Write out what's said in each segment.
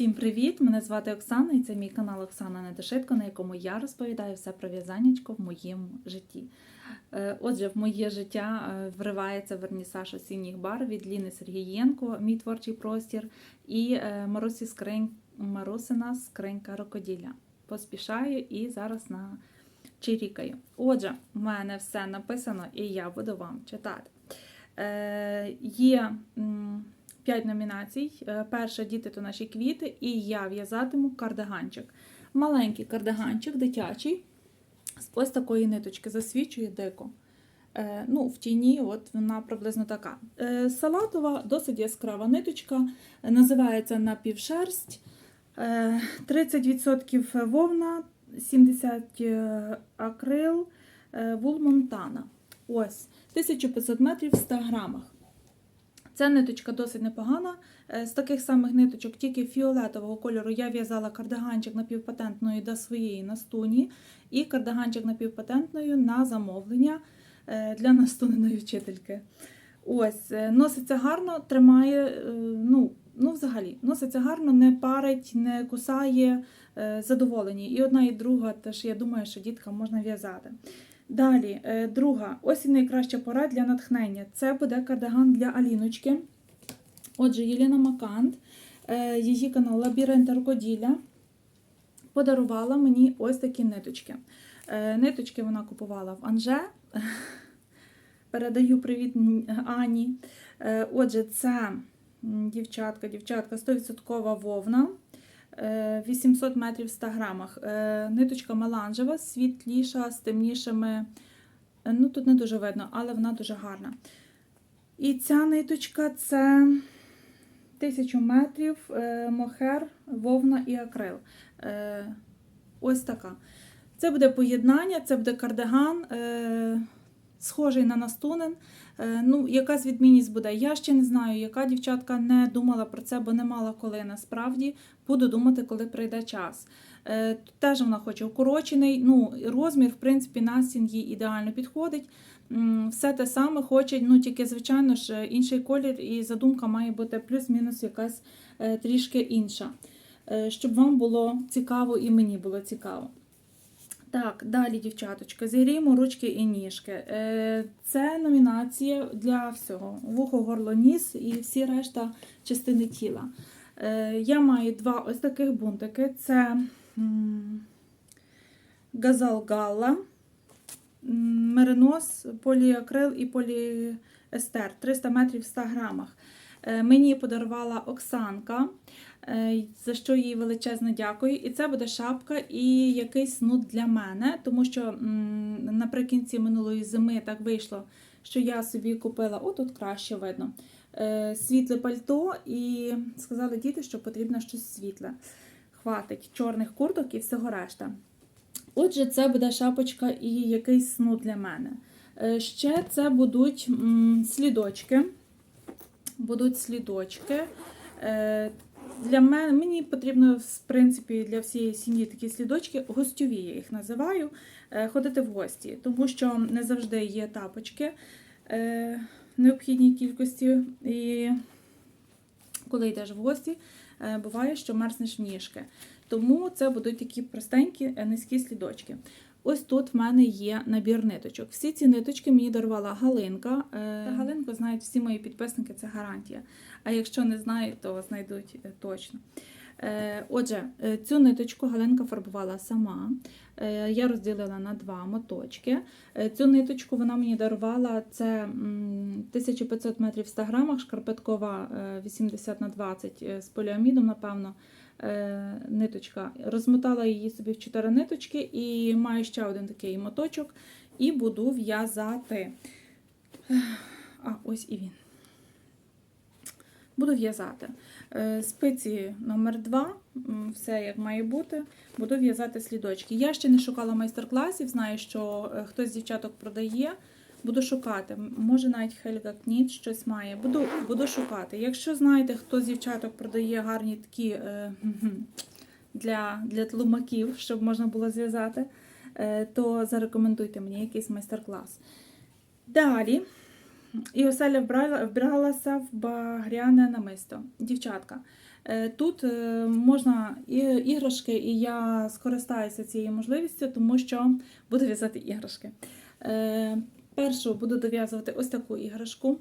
Всім привіт! Мене звати Оксана і це мій канал Оксана Недошитко, на якому я розповідаю все про в'язаннячко в моєму житті. Е, отже, в моє життя е, вривається вернісаж осінніх бар від Ліни Сергієнко, мій творчий простір, і е, Марусі Скринь, Марусина Скринька рокоділя. Поспішаю і зараз на чирікаю. Отже, в мене все написано і я буду вам читати. Е, Є. 5 номінацій. Е, перша діти то наші квіти, і я в'язатиму кардаганчик. Маленький кардаганчик дитячий, з ось такої ниточки, засвічує дико. Е, ну, В тіні, от вона приблизно така. Е, салатова, досить яскрава ниточка, називається напівшерсть. 30% вовна, 70 акрил, вулмонтана. Ось, 1500 метрів в 100 грамах. Ця ниточка досить непогана. Е, З таких самих ниточок, тільки фіолетового кольору, я в'язала кардиганчик напівпатентною до своєї настуні і кардиганчик напівпатентною на замовлення е, для настуненої вчительки. Ось, е, носиться гарно, тримає, ну, ну взагалі, носиться гарно, не парить, не кусає, задоволені. І одна, і друга, теж я думаю, що діткам можна в'язати. Далі, е, друга, ось і найкраща пора для натхнення. Це буде кардиган для Аліночки. Отже, Єліна Макант, е, її канал Лабіринт рукоділля подарувала мені ось такі ниточки. Е, Ниточки вона купувала в Анже. Передаю привіт Ані. Отже, це дівчатка, дівчатка 100% вовна. Е, 800 метрів в 100 грамах. Е, Ниточка меланжева, світліша, з темнішими. е, Ну, тут не дуже видно, але вона дуже гарна. І ця ниточка це 1000 метрів, е, мохер, вовна і акрил. Е, Ось така. Це буде поєднання, це буде кардиган, е, схожий на настунен. Е, ну, якась відмінність буде. Я ще не знаю, яка дівчатка не думала про це, бо не мала коли насправді. Буду думати, коли прийде час. Е, теж вона хоче укорочений. Ну, розмір, в принципі, настін їй ідеально підходить. Все те саме хоче, ну тільки, звичайно ж, інший колір і задумка має бути плюс-мінус якась е, трішки інша. Щоб вам було цікаво і мені було цікаво. Так, далі, дівчаточка, зігріємо ручки і ніжки. Е, Це номінація для всього: вухо, горло, ніс і всі решта частини тіла. Е, Я маю два ось таких бунтики: це Газал Галла, меринос, поліакрил і поліестер 300 метрів в 100 грамах. Е, Мені подарувала Оксанка, за що їй величезне дякую. І це буде шапка і якийсь снуд для мене, тому що наприкінці минулої зими так вийшло, що я собі купила, о, тут краще видно, е, світле пальто, і сказали діти, що потрібно щось світле. Хватить чорних курток і всього решта. Отже, це буде шапочка і якийсь снуд для мене. Е, Ще це будуть слідочки. Будуть слідочки. Для мене мені потрібно, в принципі, для всієї сім'ї такі слідочки, гостьові я їх називаю, е, ходити в гості, тому що не завжди є тапочки е, необхідній кількості. І коли йдеш в гості, е, буває, що мерзнеш в ніжки. Тому це будуть такі простенькі низькі слідочки. Ось тут в мене є набір ниточок. Всі ці ниточки мені дарувала Галинка. Е, Галинку знають всі мої підписники, це гарантія. А якщо не знають, то знайдуть е, точно. Е, Отже, цю ниточку Галинка фарбувала сама. Я розділила на два моточки. Цю ниточку вона мені дарувала це 1500 метрів в 100 грамах, шкарпеткова е, 80 на 20 е, з поліамідом, напевно ниточка. Розмотала її собі в чотири ниточки і маю ще один такий моточок, і буду в'язати. А, ось і він. Буду в'язати. Е, Спиці номер 2 все як має бути. Буду в'язати слідочки. Я ще не шукала майстер-класів, знаю, що е, хтось з дівчаток продає. Буду шукати. Може навіть Хельга Кніт щось має. Буду, буду шукати. Якщо знаєте, хто з дівчаток продає гарні такі е, для, для тлумаків, щоб можна було зв'язати, е, то зарекомендуйте мені якийсь майстер-клас. Далі. І Оселя вбрала, вбралася в багряне намисто. Дівчатка, Е, Тут е, можна і іграшки, і я скористаюся цією можливістю, тому що буду в'язати іграшки. Першу буду дов'язувати ось таку іграшку.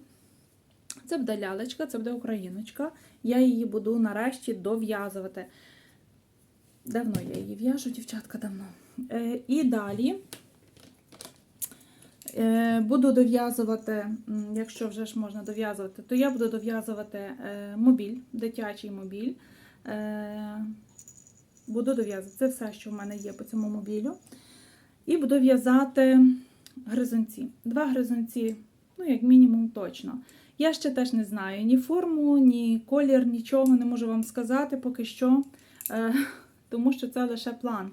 Це буде лялечка, це буде україночка. Я її буду нарешті дов'язувати. Давно я її в'яжу, дівчатка, давно. Е, І далі е, буду дов'язувати, якщо вже ж можна дов'язувати, то я буду дов'язувати е, мобіль, дитячий мобіль. Е, Буду дов'язувати. Це все, що в мене є по цьому мобілю. І буду в'язати гризунці. Два гризунці, ну, як мінімум, точно. Я ще теж не знаю ні форму, ні колір, нічого не можу вам сказати поки що, е, тому що це лише план.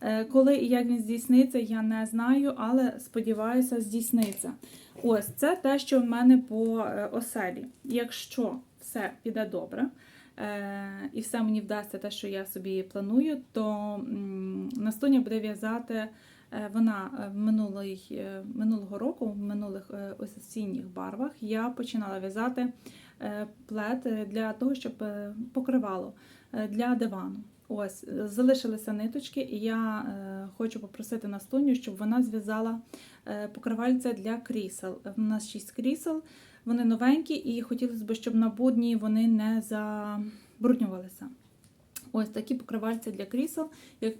Е, Коли і як він здійсниться, я не знаю, але сподіваюся, здійсниться. Ось це те, що в мене по е, оселі. Якщо все піде добре, і все мені вдасться те, що я собі планую, то м, Настуня буде в'язати. Е, Вона е, минулий, е, минулого року, в минулих осінніх барвах, я починала в'язати плед для того, щоб покривало для дивану. Ось, залишилися ниточки, і я хочу попросити Настуню, щоб вона зв'язала е, покривальця для крісел. У нас 6 крісел, вони новенькі, і хотілося б, щоб на будні вони не забруднювалися. Ось такі покривальці для крісел. Як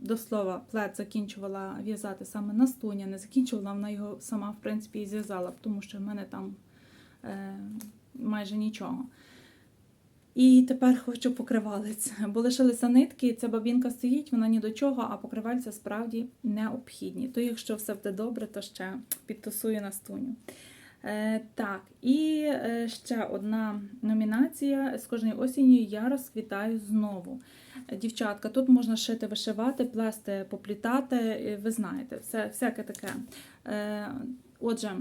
до слова, плед закінчувала в'язати саме Настуня, не закінчувала, вона його сама, в принципі, і зв'язала, тому що в мене там е, майже нічого. І тепер хочу покривалець, бо лишилися нитки, ця бабінка стоїть, вона ні до чого, а покривальця справді необхідні. То якщо все буде добре, то ще підтасую Настуню. Е, так, і е, ще одна номінація з кожної осінню я розквітаю знову. Е, Дівчатка, тут можна шити, вишивати, плести, поплітати, е, ви знаєте, все, всяке таке. Е, отже,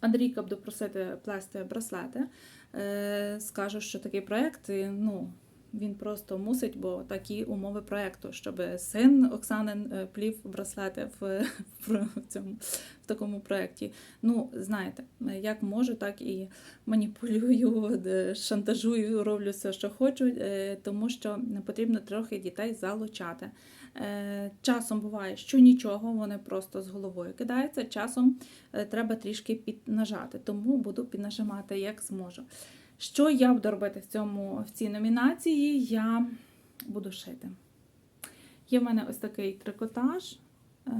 Андрійка буде просити плести браслети. Е, скажу, що такий проєкт, ну, він просто мусить, бо такі умови проєкту, щоб син Оксанин е, плів браслети в, в, цьому, в такому проєкті. Ну, знаєте, як можу, так і маніпулюю, шантажую, роблю все, що хочу, е, тому що потрібно трохи дітей залучати. Е, Часом буває, що нічого, вони просто з головою кидаються. Часом е, треба трішки піднажати, тому буду піднажимати як зможу. Що я буду робити в, цьому, в цій номінації? Я буду шити. Є в мене ось такий трикотаж. Е,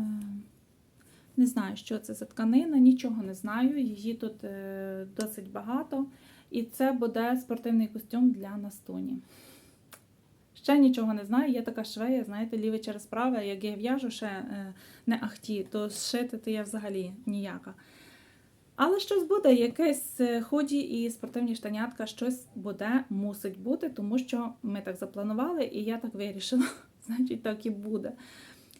Не знаю, що це за тканина, нічого не знаю. Її тут е, досить багато. І це буде спортивний костюм для Настуні. Ще нічого не знаю, є така швея, знаєте, ліве через праве, як я в'яжу ще е, не ахті, то зшити то я взагалі ніяка. Але щось буде, якесь е, ході і спортивні штанятка, щось буде, мусить бути, тому що ми так запланували, і я так вирішила. Значить, так і буде.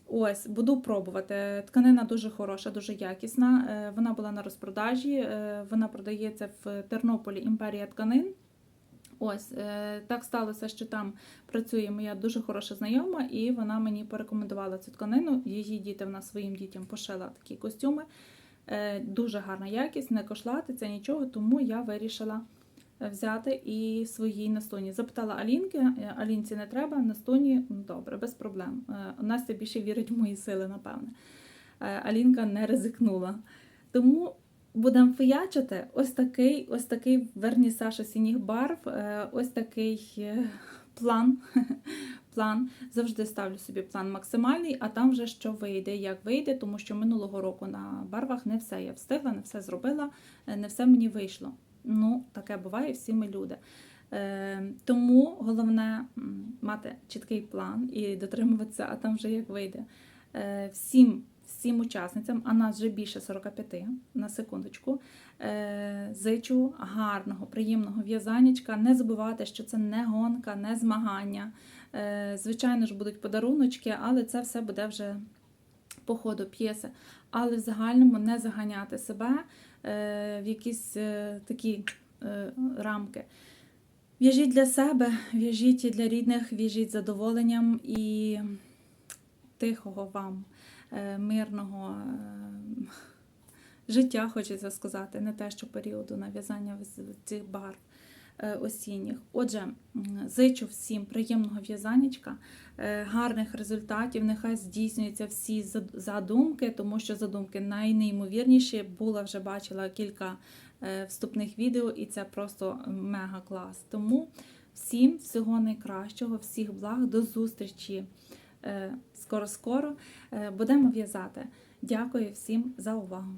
Ось, буду пробувати. Тканина дуже хороша, дуже якісна. Е, Вона була на розпродажі. е, Вона продається в Тернополі імперія тканин. Ось так сталося, що там працює моя дуже хороша знайома, і вона мені порекомендувала цю тканину. Її діти вона своїм дітям пошила такі костюми. Е, Дуже гарна якість, не кошлатиться нічого, тому я вирішила е, взяти і своїй Настоні. Запитала Алінки, е, Алінці не треба, Настоні добре, без проблем. Настя більше вірить в мої сили, напевне. Алінка не ризикнула. Тому будемо фіячити ось такий, ось такий вернісаж осінніх барв, е, ось такий план. план. Завжди ставлю собі план максимальний, а там вже що вийде, як вийде, тому що минулого року на барвах не все я встигла, не все зробила, е, не все мені вийшло. Ну, таке буває, всі ми люди. Е, тому головне мати чіткий план і дотримуватися, а там вже як вийде. Е, всім, всім учасницям, а нас вже більше 45 на секундочку. Е, зичу гарного, приємного в'язанічка. Не забувайте, що це не гонка, не змагання. Е, Звичайно ж, будуть подаруночки, але це все буде вже по ходу п'єси. Але в загальному не заганяти себе е, в якісь такі рамки. В'яжіть для себе, в'яжіть для рідних, в'яжіть задоволенням і тихого вам, мирного е, життя, хочеться сказати, не те, що періоду нав'язання цих барв. е, осінніх. Отже, зичу всім приємного в'язанечка, е, гарних результатів. Нехай здійснюються всі задумки, тому що задумки найнеймовірніші. Була вже бачила кілька е, вступних відео, і це просто мега клас. Тому всім всього найкращого, всіх благ, до зустрічі е, скоро-скоро. Е, Будемо в'язати. Дякую всім за увагу.